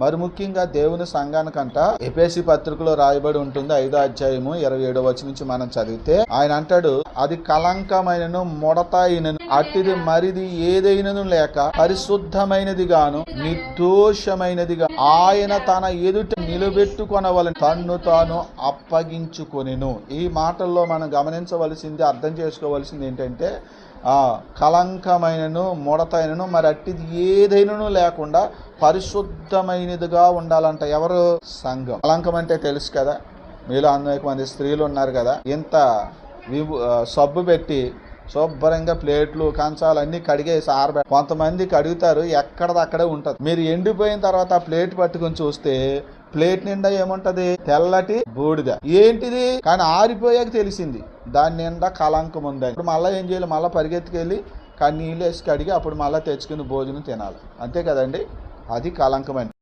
మరి ముఖ్యంగా దేవుని సంఘానికంట ఎపేసి పత్రికలో రాయబడి ఉంటుంది ఐదో అధ్యాయము ఇరవై ఏడో వచ్చి నుంచి మనం చదివితే ఆయన అంటాడు అది కలంకమైనను ముడతాయినను అట్టిది మరిది ఏదైనను లేక పరిశుద్ధమైనది గాను నిర్దోషమైనదిగా ఆయన తన ఎదుట నిలబెట్టుకొనవలని తన్ను తాను అప్పగించుకొనెను. ఈ మాటల్లో మనం గమనించవలసింది అర్థం చేసుకోవలసింది ఏంటంటే కలంకమైనను ముడతైనను మరి అట్టిది ఏదైనను లేకుండా పరిశుద్ధమైనదిగా ఉండాలంట ఎవరు? సంఘం. కలంకం అంటే తెలుసు కదా. మీలో అనేక మంది స్త్రీలు ఉన్నారు కదా. ఇంత సబ్బు పెట్టి శుభ్రంగా ప్లేట్లు కంచాలు అన్ని కడిగేసి ఆరబె కొంతమంది కడుగుతారు ఎక్కడదక్కడే ఉంటుంది. మీరు ఎండిపోయిన తర్వాత ఆ ప్లేట్ పట్టుకొని చూస్తే ప్లేట్ నిండా ఏముంటది? తెల్లటి బూడిద. ఏంటిది? కానీ ఆరిపోయాక తెలిసింది. దాని నిండా కలంకం ఉందని ఇప్పుడు మళ్ళీ ఏం చేయాలి? మళ్ళీ పరిగెత్తుకెళ్ళి కానీ నీళ్ళు వేసి కడిగి అప్పుడు మళ్ళీ తెచ్చుకుని భోజనం తినాలి. అంతే కదండి? అది కలంకం అంటే